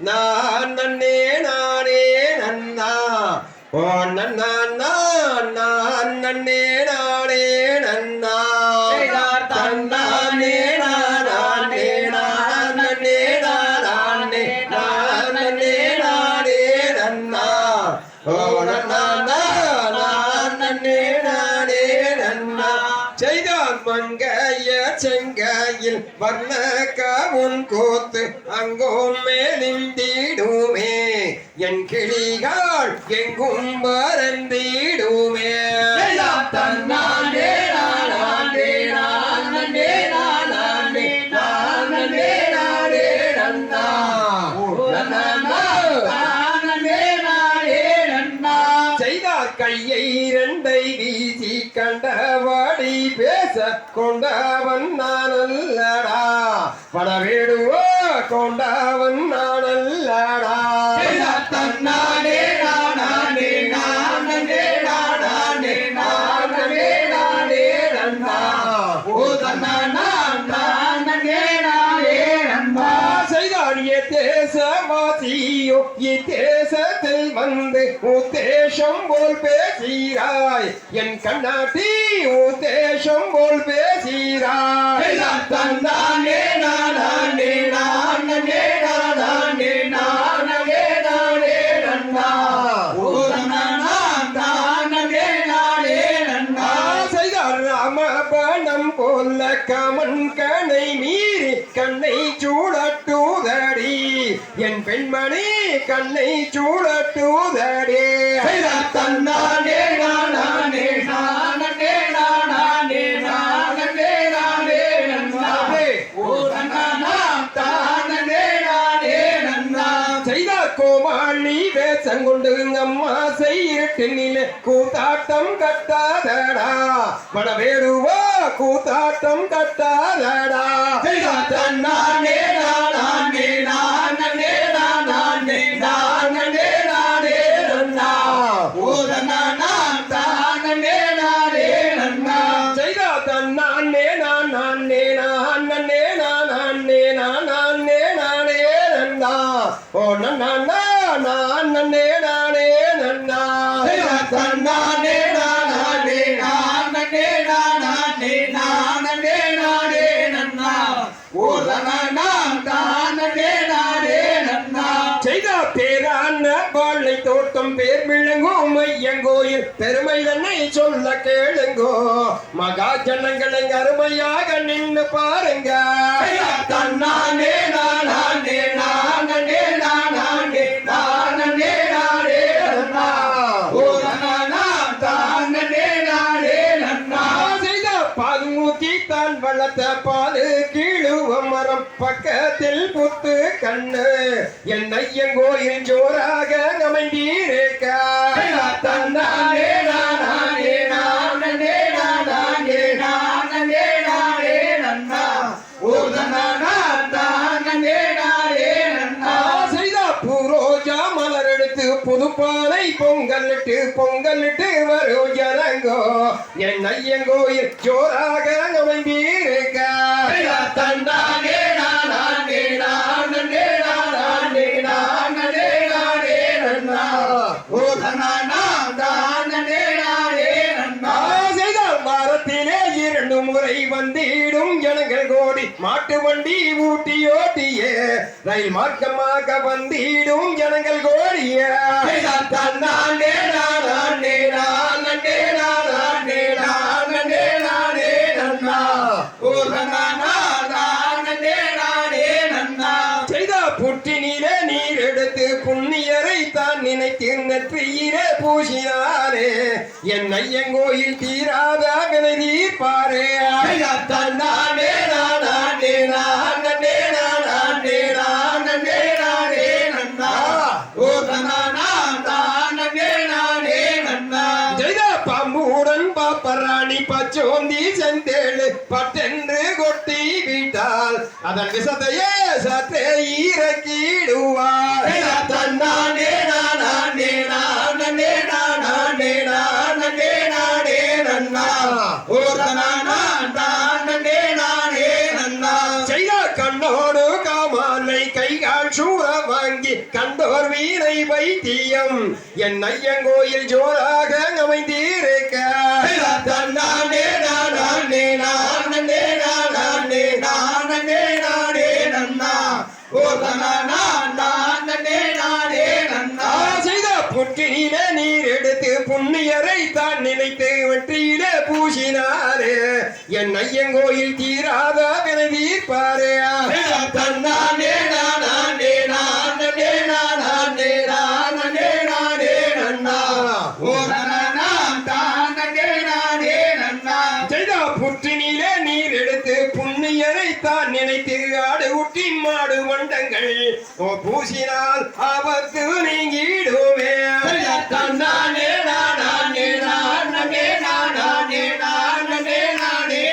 நான் நன்னே நானே நன்னா. ஓ நன்னா நான் நான் நன்னே செங்கையில் வர்ண கவுன் கோத்து அங்கோம் மேலிந்திடுமே என் கிளிகள் எங்கும் பறந்திடுமே தன்னானே நானே நானே நானே நானே நானே நன்னா செய்தார் கையை இரண்டை வீசி கண்டவாடி பேச கொண்டவன் நான் அல்லடா படவேடுவோ கொண்டவன் நான் அல்லடா தன்னானே நானே நானே நானே நானே நானே நன்னா ஓ தன்னானா செய்தாடிய தேசவாசியோ இத்தேசத்தில் வந்து உத்தேசம் போல் பேசீராய். என் கண்ணாட்டி உத்தேசம் போல் பேசீராய். தந்தானே நானே நானே நானே நானே நானே நன்னா செய்தார் ராமபணம் போல கமன் கனை மீறி கண்ணை சூழட்டுதடி என் பெண்மணி கண்ணை சூழட்டுதடி தன்னானே நானே நானே நானே நானே நானே நன்னாவே செய்த கோமாளி வேஷம் கொண்டு அம்மா செய்யிட்டு நில கூத்தாட்டம் கட்டாதடா. மனவேடுவா கூத்தாட்டம் கட்டாதடா. தன்னானே நான் நானே நானே நான் நானே நானே நந்தா. ஓ நன்னா நான் நன்னே நானே மையங்கோயில் பெருமை தன்னை சொல்ல கேளுங்கோ. மகா ஜனங்களை அருமையாக நின்று பாருங்க. தன்னானே நானே நானே நானே நானே வளர்த்த பாலு கீழுவ மரம் பக்கத்தில் புத்து கண்ணு. என் ஐயங்கோயில் ஜோராக அமைந்தீரேக்க. புதுப்பானை பொங்கலிட்டு பொங்கலிட்டு வரும் ஜனங்கோ. என் ஐயங்கோயில் ஜோராக அமைந்தீருக்க. தந்தானே. கோடி மாட்டு வண்டி ஊட்டி ஓட்டிய. ரயில் மார்க்கமாக வந்திடும் ஜனங்கள் கோடிய. தன்னாண்டே நானே நானே நானே நானே நானே நன்னா ஓ செய்த புற்றினிலே நீர் எடுத்து புண்ணியரை தான் நினைத்து நெற்றியிலே பூசினாரே. என் ஐயங்கோயில் தீராத வினை தீர்ப்பாரே தன்னானே பாம்புடன் பாப்பராணி பச்சோந்தி செந்தேழு பட்டென்று கொட்டி விட்டால் அதன் விஷத்தையே சற்றே இறக்கிடுவார் தன்னானே நானே நானே நானே நானே நானே நன்னா ஓ தானே கண்டோர் வீணை வைத்தியம் என் ஐயங்கோயில் ஜோராக அமைந்திருக்க. தன்னானே நானே நானே நானே நானே நானே நன்னா. ஓ தனானா நானே நானே நன்னா. செய்த புற்றினிலே நீர் எடுத்து புண்ணியரை தான் நினைத்து வெற்றியிலே பூசினாரே. என் ஐயங்கோயில் தீராத வினை தீர்ப்பாரே தன்னானே புண்ணியரை தான் நினைத்து ஆடு ஊட்டி மாடு மண்டங்கள்? ஓ பூசினால் ஆபத்து தன்னானே நானே நானே நானே நானே நானே நானே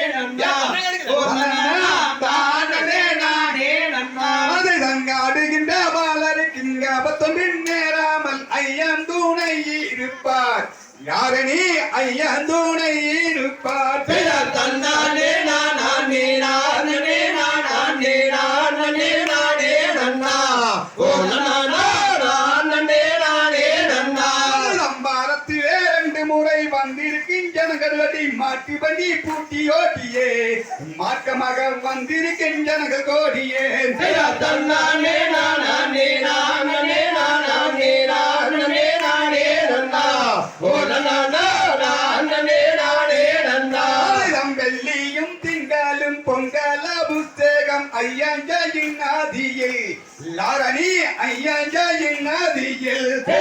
அதை தங்க ஆடுகின்ற பாலருக்கிங்க அபத்தம் நேராமல் ஐயன் துணை இருப்பார் யாரணி ஐயன் துணை இருப்பார் தன்னானே முறை அடி மாட்டு பண்ணி பூட்டி ஓட்டியே. மார்க்கமாக வந்திருக்கும் ஜனங்கள் கோடியே. தன்னானே நானே நானே நானே நானே நானே நன்னா ஓ நன்னா நானே நானே ஆயுதம் வெள்ளியும் திங்களும் பொங்கல புஸ்தகம் ஐயஞ்சின் ஆதியில். லாரணி ஐயஞ்சின் ஆதியில். தன்னானே